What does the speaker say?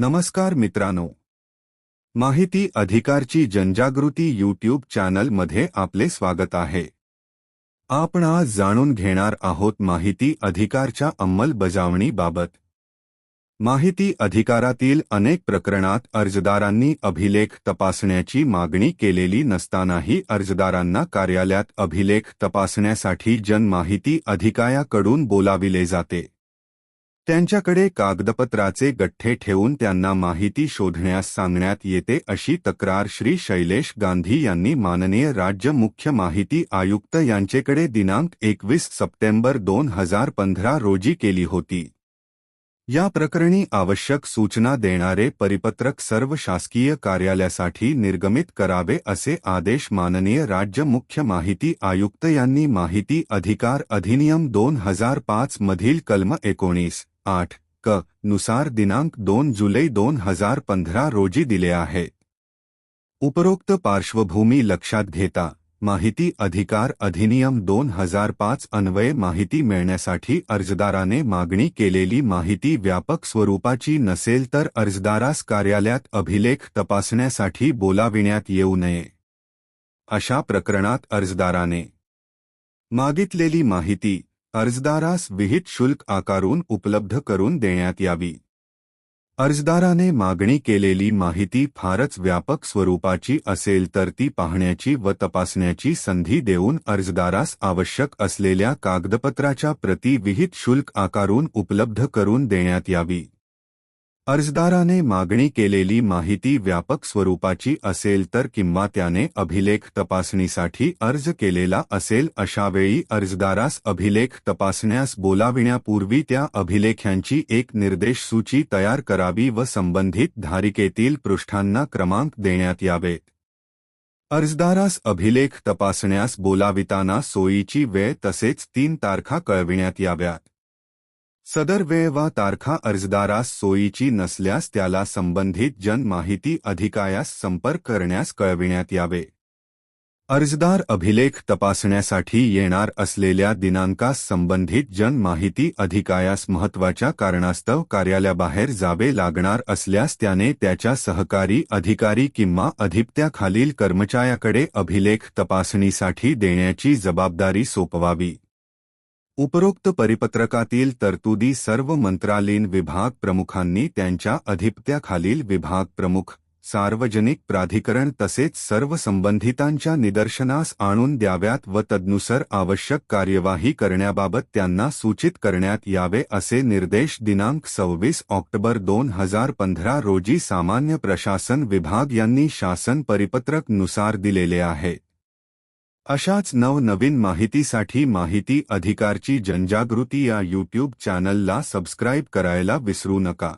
नमस्कार मित्रांनो. माहिती अधिकारची जनजागृती यूट्यूब चॅनलमध्ये आपले स्वागत आहे. आपण आज जाणून घेणार आहोत माहिती अधिकारच्या अंमलबजावणीबाबत माहिती अधिकारातील अनेक प्रकरणात अर्जदारांनी अभिलेख तपासण्याची मागणी केलेली नसतानाही अर्जदारांना कार्यालयात अभिलेख तपासण्यासाठी जनमाहिती अधिकायाकडून बोलाविले जाते. त्यांच्याकडे कागदपत्राचे गठ्ठे ठेवून त्यांना माहिती शोधण्यास सांगण्यात येते, अशी तक्रार श्री शैलेश गांधी यांनी माननीय राज्य मुख्य माहिती आयुक्त यांचेकडे दिनांक एकवीस सप्टेंबर दोन हज़ार पंधरा रोजी केली होती. या प्रकरणी आवश्यक सूचना देणारे परिपत्रक सर्व शासकीय कार्यालयासाठी निर्गमित करावे, असे आदेश माननीय राज्य मुख्य माहिती आयुक्त यांनी माहिती अधिकार अधिनियम दोन हज़ार पाच मधील कलम एकोणीस आठ क नुसार दिनांक दोन जुलै दोन हजार पंधरा रोजी दिले आहे. उपरोक्त पार्श्वभूमी लक्षात घेता माहिती अधिकार अधिनियम दोन हजार पाच अन्वये माहिती मिळण्यासाठी अर्जदाराने मागणी केलेली माहिती व्यापक स्वरूपाची नसेल तर अर्जदारास कार्यालयात अभिलेख तपासण्यासाठी बोलाविण्यात येऊ नये. अशा प्रकरणात अर्जदाराने मागितलेली माहिती अर्जदारास विहित शुल्क आकारून उपलब्ध करून देण्यात यावी. अर्जदाराने मागणी केलेली माहिती फारच व्यापक स्वरूपाची असेल तर ती पाहण्याची व तपासण्याची संधी देऊन अर्जदारास आवश्यक असलेल्या कागदपत्राच्या प्रती विहित शुल्क आकारून उपलब्ध करून देण्यात यावी. अर्जदाराने मागणी केलेली माहिती व्यापक स्वरूपाची असेल तर किंवा त्याने अभिलेख तपासणीसाठी अर्ज केलेला असेल अशावेळी अर्जदारास अभिलेख तपासण्यास बोलाविण्यापूर्वी त्या अभिलेख्यांची एक निर्देश सूची तयार करावी व संबंधित धारिकेतील पृष्ठांना क्रमांक देण्यात यावेत अर्जदारास अभिलेख तपासण्यास बोलाविताना सोयीची वेळ तसेच तीन तारखा कळविण्यात याव्यात. सदर वेळ वा तारखा अर्जदारास सोयीची नसल्यास त्याला संबंधित जनमाहिती अधिकायास संपर्क करण्यास कळविण्यात यावे. अर्जदार अभिलेख तपासण्यासाठी येणार असलेल्या दिनांकास संबंधित जनमाहिती अधिकायास महत्त्वाच्या कारणास्तव कार्यालयाबाहेर जावे लागणार असल्यास त्याने त्याच्या सहकारी अधिकारी किंवा अधिपत्याखालील कर्मचाऱ्याकडे अभिलेख तपासणीसाठी देण्याची जबाबदारी सोपवावी. उपरोक्त परिपत्रकातील तरतुदी सर्व मंत्रालयीन विभाग प्रमुखांनी त्यांच्या अधिपत्याखालील विभाग प्रमुख सार्वजनिक प्राधिकरण तसेच सर्व संबंधितांच्या निदर्शनास आणून द्याव्यात व तदनुसार आवश्यक कार्यवाही करण्याबाबत त्यांना सूचित करण्यात यावे असे निर्देश दिनांक सव्वीस ऑक्टोबर दोन हजार पंधरा रोजी सामान्य प्रशासन विभाग यांनी शासन परिपत्रकनुसार दिलेले आहेत अशाच नवनवीन माहितीसाठी माहिती अधिकारची जनजागृती या यूट्यूब चॅनलला सबस्क्राईब करायला विसरू नका.